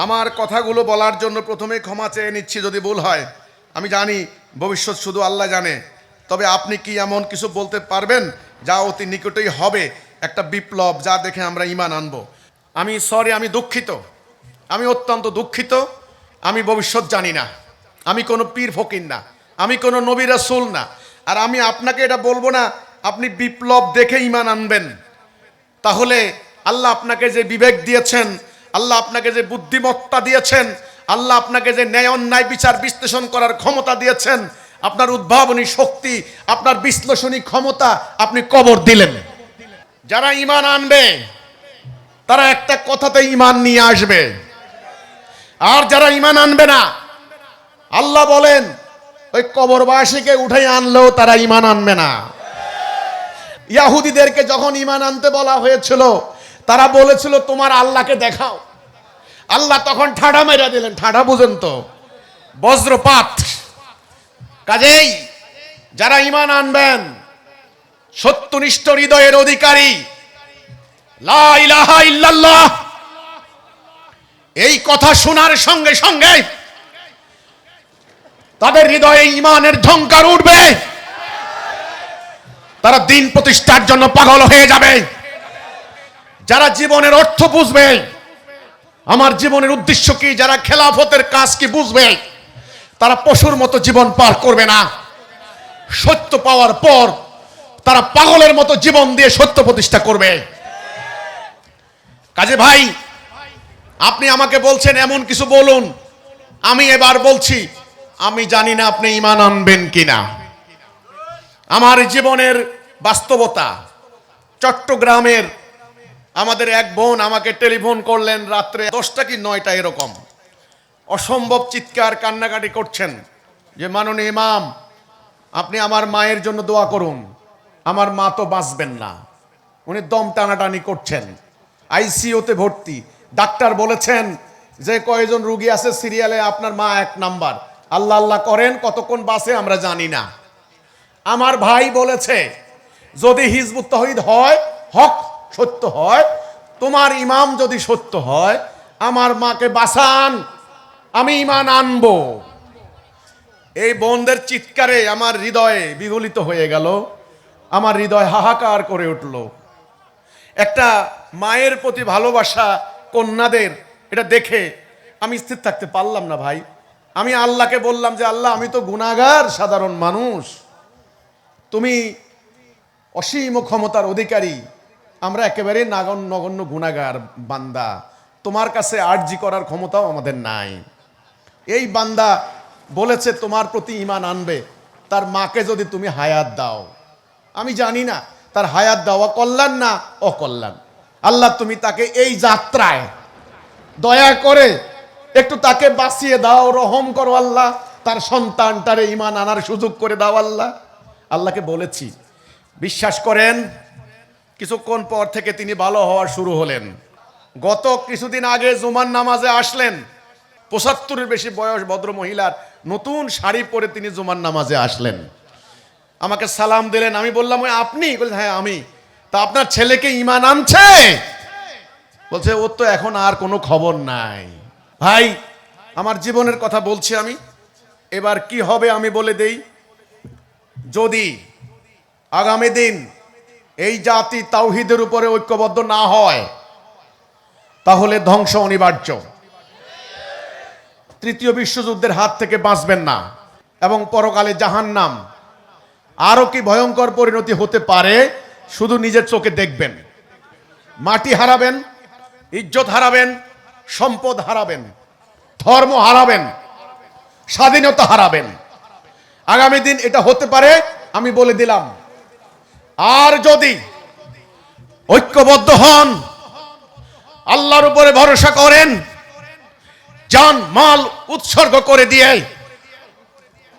আমার কথাগুলো বলার জন্য প্রথমে ক্ষমা চেয়ে নিচ্ছি যদি ভুল হয়। আমি জানি ভবিষ্যৎ শুধু আল্লাহ জানে। তবে আপনি কি এমন কিছু বলতে পারবেন যা অতি নিকটেই হবে? একটা বিপ্লব যা দেখে আমরা ইমান আনব। আমি সরি, আমি দুঃখিত। আমি অত্যন্ত দুঃখিত। আমি ভবিষ্যৎ জানি না। আমি কোনো পীর ফকির না। আমি কোনো নবী রাসূল না। আর আমি আপনাকে এটা বলব না, আপনি বিপ্লব দেখে ইমান আনবেন। তাহলে আল্লাহ আপনাকে যে বিবেক দিয়েছেন আল্লাহ আপনাকে যে বুদ্ধিমত্তা দিয়েছেন, আল্লাহ আপনাকে যে ন্যায় অন্যায় বিচার বিশ্লেষণ করার ক্ষমতা দিয়েছেন, আপনার উদ্ভাবনী শক্তি, আপনার বিশ্লেষণী ক্ষমতা আপনি কবর দিলেন। যারা ইমান আনবে, তারা একটা কথাতে ইমান নিয়ে আসবে। আর যারা ইমান আনবে না, আল্লাহ বলেন, ওই কবরবাসীকে উঠে আনলেও তারা ইমান আনবে না। ইয়াহুদিদেরকে যখন ইমান আনতে বলা হয়েছিল তারা বলেছিল, তোমার আল্লাহকে দেখাও। আল্লাহ তখন ঠাডা মেরা দিলেন। ঠাডা বুঝেন তো? বজ্রপাত। কাজেই যারা ইমান আনবেন, সত্যনিষ্ঠ হৃদয়ের অধিকারী ইল্লাল্লাহ, এই কথা শোনার সঙ্গে সঙ্গে তাদের হৃদয়ে ইমানের ঝংকার উঠবে। তারা দিন প্রতিষ্ঠার জন্য পাগল হয়ে যাবে। যারা জীবনের অর্থ বুঝবে, আমার জীবনের উদ্দেশ্য কি? যারা খেলাফতের কাজ কি বুঝবে, তারা পশুর মতো জীবন পার করবে না। সত্য পাওয়ার পর তারা পাগলের মতো জীবন দিয়ে সত্য প্রতিষ্ঠা করবে। কাজে ভাই, আপনি আমাকে বলছেন এমন কিছু বলুন। আমি এবার বলছি, আমি জানি না আপনি ইমান আনবেন কিনা। আমার জীবনের বাস্তবতা চট্টগ্রামের আমাদের এক বোন আমাকে টেলিফোন করলেন রাত্রে দশটা কি নয়টা এরকম। অসম্ভব চিৎকার কান্নাকাটি করছেন যে, মাননীয় ইমাম, আপনি আমার মায়ের জন্য দোয়া করুন। আমার মা তো বাঁচবেন না। উনি দম টানাটানি করছেন। আইসিইউতে ভর্তি। ডাক্তার বলেছেন যে, কয়জন রুগী আছে সিরিয়ালে, আপনার মা এক নাম্বার। আল্লাহ আল্লাহ করেন, কতক্ষণ বাসে আমরা জানি না। আমার ভাই বলেছে, যদি হিজবুত তহিদ হয়, হক সত্য হয়? তোমার ইমাম যদি সত্য হয়, আমার মাকে বাঁচান, আমি ইমান আনব। এই বোনদের চিৎকারে আমার হৃদয়ে বিগলিত হয়ে গেল। আমার হৃদয় হাহাকার করে উঠল। একটা মায়ের প্রতি ভালোবাসা কন্যাদের, এটা দেখে আমি স্থির থাকতে পারলাম না ভাই। আমি আল্লাহকে বললাম যে, আল্লাহ, আমি তো গুণাগার সাধারণ মানুষ। তুমি অসীম ক্ষমতার অধিকারী আমরা একেবারে নাগন নগণ্য গুণাগার বান্দা। তোমার কাছে আর্জি করার ক্ষমতাও আমাদের নাই। এই বান্দা বলেছে, তোমার প্রতি ইমান আনবে। তার মাকে যদি তুমি হায়াত দাও। আমি জানি না, তার হায়াত দেওয়া কল্যাণ না অকল্যাণ। আল্লাহ, তুমি তাকে এই যাত্রায় দয়া করে একটু তাকে বাঁচিয়ে দাও, রহম করো আল্লাহ। তার সন্তান সন্তানটারে ইমান আনার সুযোগ করে দাও আল্লাহ। আল্লাহকে বলেছি, বিশ্বাস করেন কিছুক্ষণ পর থেকে তিনি ভালো হওয়ার শুরু হলেন। গত কিছুদিন আগে জুমার নামাজে আসলেন। পঁচাত্তরের বেশি বয়স ভদ্র মহিলার নতুন শাড়ি পরে তিনি জুমার নামাজে আসলেন। আমাকে সালাম দিলেন, আমি বললাম, ওই আপনি? বললেন হ্যাঁ আমি। তা আপনার ছেলেকে ইমান আনছে? বলছে, ওর তো এখন আর কোনো খবর নাই। ভাই, আমার জীবনের কথা বলছি আমি। এবার কি হবে আমি বলে দেই। যদি আগামী দিন এই জাতি তাওহিদের উপরে ঐক্যবদ্ধ না হয়, তাহলে ধ্বংস অনিবার্য। তৃতীয় বিশ্বযুদ্ধের হাত থেকে বাঁচবেন না, এবং পরকালে জাহান্নাম। আরও কি ভয়ঙ্কর পরিণতি হতে পারে, শুধু নিজের চোখে দেখবেন। মাটি হারাবেন, ইজ্জত হারাবেন, সম্পদ হারাবেন, ধর্ম হারাবেন, স্বাধীনতা হারাবেন। আগামী দিন এটা হতে পারে, আমি বলে দিলাম। আর যদি ঐক্যবদ্ধ হন, আল্লাহর উপরে ভরসা করেন যান মাল উৎসর্গ করে দিয়ে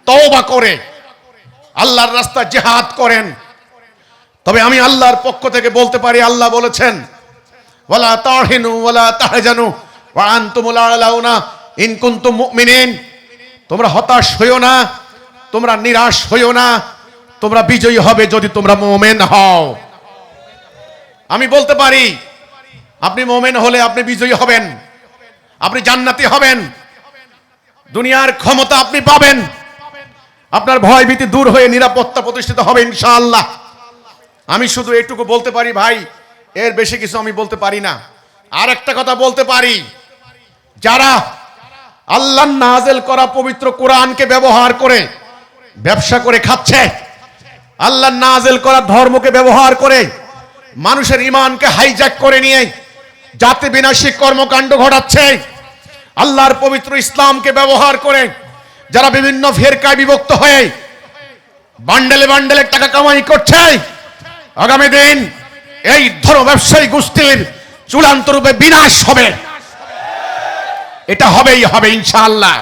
তওবা করে, আল্লাহর রাস্তা জেহাদ করেন। তবে আমি আল্লাহর পক্ষ থেকে বলতে পারি, আল্লাহ বলেছেন, ওয়ালা তাহিনু ওয়ালা তাহজানু ওয়া আনতুমুল আলাউনা ইন কুনতুম মুমিনিন। তোমরা হতাশ হইও না, তোমরা নিরাশ হইও না। তোমরা বিজয়ী হবে যদি তোমরা মোমেন হও। আমি বলতে পারি, আপনি মোমেন হলে আপনি বিজয়ী হবেন। আপনি জান্নাতি হবেন। দুনিয়ার ক্ষমতা আপনি পাবেন। আপনার ভয় ভীতি দূর হয়ে নিরাপত্তা প্রতিষ্ঠিত হবে ইনশাআল্লাহ। আমি শুধু এটুকু বলতে পারি ভাই, এর বেশি কিছু আমি বলতে পারি না। আর একটা কথা বলতে পারি, যারা আল্লাহ নাজেল করা পবিত্র কোরআনকে ব্যবহার করে, ব্যবসা করে খাচ্ছে আল্লাহ নাজেল করা ধর্মকে ব্যবহার করে মানুষের ইমানকে হাইজ্যাক করে নিয়ে জাতি বিনাশী কর্মকাণ্ড ঘটাচ্ছে। আল্লাহর পবিত্র ইসলামকে ব্যবহার করে যারা বিভিন্ন ফেরকায় বিভক্ত হয়ে বান্ডেলে বান্ডেলে টাকা কামাই করছে, আগামী দিন এই ধর্ম ব্যবসায়ী গোষ্ঠীর চূড়ান্ত রূপে বিনাশ হবে। এটা হবেই হবে ইনশাআল্লাহ।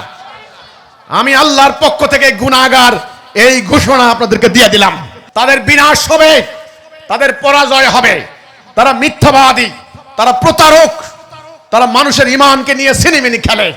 আমি আল্লাহর পক্ষ থেকে গুনাগার এই ঘোষণা আপনাদেরকে দিয়ে দিলাম। তাদের বিনাশ হবে, তাদের পরাজয় হবে। তারা মিথ্যাবাদী, তারা প্রতারক, তারা মানুষের ইমানকে নিয়ে সিনেমিনি খেলে।